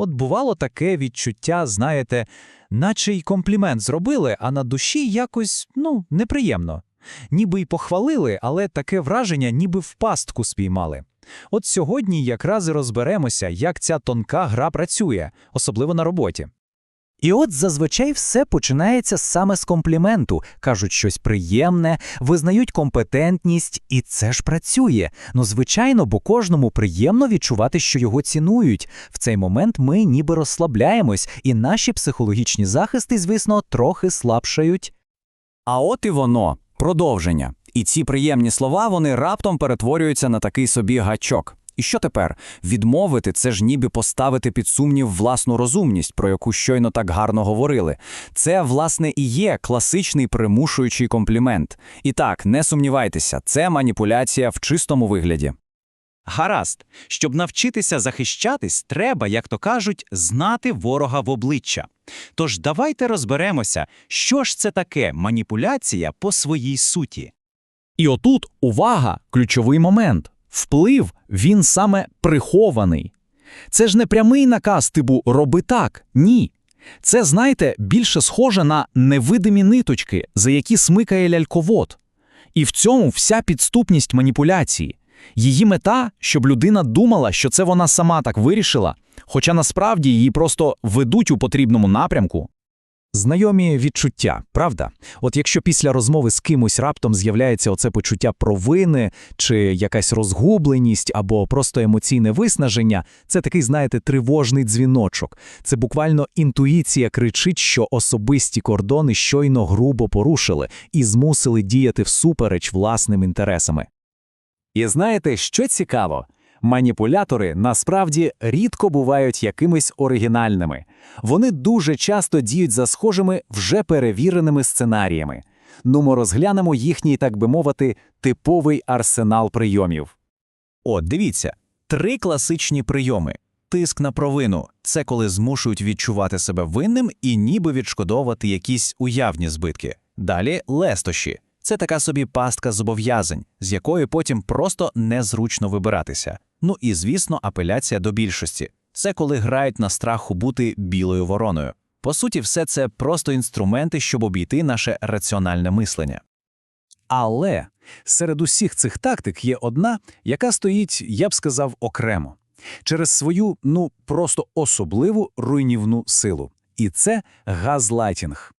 От бувало таке відчуття, знаєте, наче й комплімент зробили, а на душі якось, ну, неприємно. Ніби й похвалили, але таке враження, ніби в пастку спіймали. От сьогодні якраз і розберемося, як ця тонка гра працює, особливо на роботі. І от зазвичай все починається саме з компліменту, кажуть щось приємне, визнають компетентність, і це ж працює. Ну, звичайно, бо кожному приємно відчувати, що його цінують. В цей момент ми ніби розслабляємось, і наші психологічні захисти, звісно, трохи слабшають. А от і воно продовження. І ці приємні слова вони раптом перетворюються на такий собі гачок. І що тепер? Відмовити це ж ніби поставити під сумнів власну розумність, про яку щойно так гарно говорили. Це, власне, і є класичний примушуючий комплімент. І так, не сумнівайтеся, це маніпуляція в чистому вигляді. Гаразд, щоб навчитися захищатись, треба, як то кажуть, знати ворога в обличчя. Тож давайте розберемося, що ж це таке маніпуляція по своїй суті. І отут увага, ключовий момент. Вплив він саме прихований. Це ж не прямий наказ типу роби так. Ні. Це, знаєте, більше схоже на невидимі ниточки, за які смикає ляльковод. І в цьому вся підступність маніпуляції. Її мета, щоб людина думала, що це вона сама так вирішила, хоча насправді її просто ведуть у потрібному напрямку. Знайомі відчуття, правда? От якщо після розмови з кимось раптом з'являється оце почуття провини, чи якась розгубленість, або просто емоційне виснаження, це такий, знаєте, тривожний дзвіночок. Це буквально інтуїція кричить, що особисті кордони щойно грубо порушили і змусили діяти всупереч власним інтересами. І знаєте, що цікаво? Маніпулятори насправді рідко бувають якимись оригінальними. Вони дуже часто діють за схожими вже перевіреними сценаріями. Ну, ми розглянемо їхній, так би мовити, типовий арсенал прийомів. От, дивіться, три класичні прийоми. Тиск на провину це коли змушують відчувати себе винним і ніби відшкодовувати якісь уявні збитки. Далі лестощі це така собі пастка зобов'язань, з якої потім просто незручно вибиратися. Ну і, звісно, апеляція до більшості це коли грають на страху бути білою вороною. По суті, все це просто інструменти, щоб обійти наше раціональне мислення. Але серед усіх цих тактик є одна, яка стоїть, я б сказав, окремо через свою, ну просто особливу руйнівну силу. І це газлайтінг.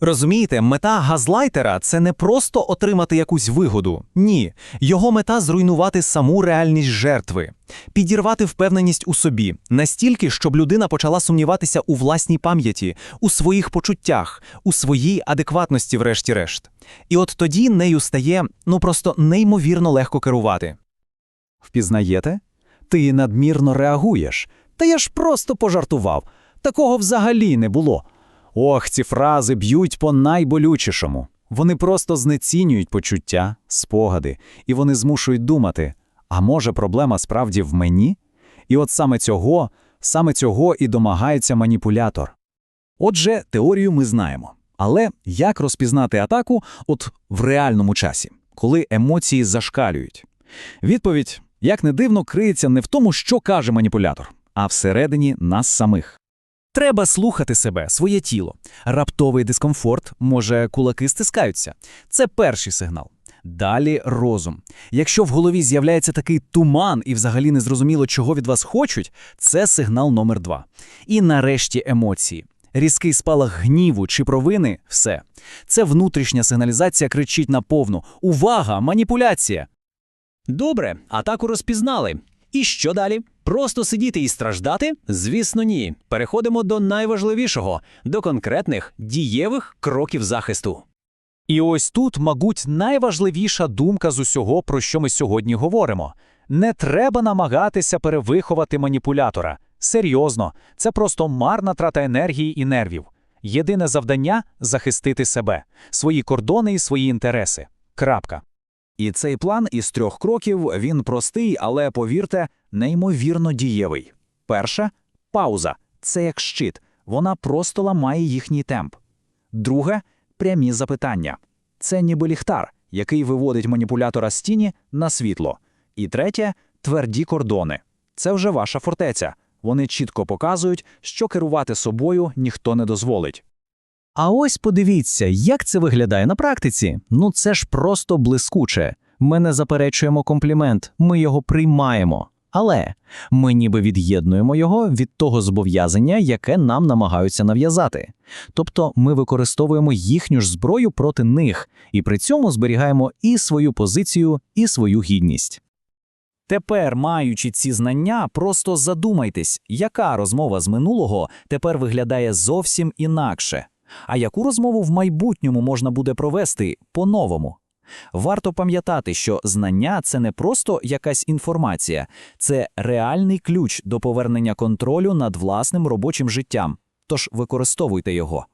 Розумієте, мета газлайтера це не просто отримати якусь вигоду. Ні, його мета зруйнувати саму реальність жертви, підірвати впевненість у собі настільки, щоб людина почала сумніватися у власній пам'яті, у своїх почуттях, у своїй адекватності, врешті-решт. І от тоді нею стає ну просто неймовірно легко керувати. Впізнаєте? Ти надмірно реагуєш. Та я ж просто пожартував. Такого взагалі не було. Ох, ці фрази б'ють по найболючішому. Вони просто знецінюють почуття, спогади, і вони змушують думати: а може, проблема справді в мені? І от саме цього, саме цього і домагається маніпулятор. Отже, теорію ми знаємо. Але як розпізнати атаку от в реальному часі, коли емоції зашкалюють? Відповідь, як не дивно, криється не в тому, що каже маніпулятор, а всередині нас самих. Треба слухати себе, своє тіло. Раптовий дискомфорт, може, кулаки стискаються. Це перший сигнал. Далі розум. Якщо в голові з'являється такий туман і взагалі не зрозуміло, чого від вас хочуть, це сигнал номер два. І нарешті емоції. Різкий спалах гніву чи провини все. Це внутрішня сигналізація кричить на повну. Увага! Маніпуляція! Добре, атаку розпізнали. І що далі? Просто сидіти і страждати? Звісно, ні. Переходимо до найважливішого до конкретних дієвих кроків захисту. І ось тут, мабуть, найважливіша думка з усього, про що ми сьогодні говоримо. Не треба намагатися перевиховати маніпулятора. Серйозно, це просто марна трата енергії і нервів. Єдине завдання захистити себе, свої кордони і свої інтереси. Крапка. І цей план із трьох кроків він простий, але повірте, неймовірно дієвий. Перша пауза це як щит, вона просто ламає їхній темп. Друге прямі запитання. Це ніби ліхтар, який виводить маніпулятора з тіні на світло. І третє тверді кордони. Це вже ваша фортеця, Вони чітко показують, що керувати собою ніхто не дозволить. А ось подивіться, як це виглядає на практиці. Ну це ж просто блискуче. Ми не заперечуємо комплімент, ми його приймаємо. Але ми ніби від'єднуємо його від того зобов'язання, яке нам намагаються нав'язати. Тобто ми використовуємо їхню ж зброю проти них, і при цьому зберігаємо і свою позицію, і свою гідність. Тепер, маючи ці знання, просто задумайтесь, яка розмова з минулого тепер виглядає зовсім інакше, а яку розмову в майбутньому можна буде провести по-новому. Варто пам'ятати, що знання це не просто якась інформація, це реальний ключ до повернення контролю над власним робочим життям. Тож використовуйте його.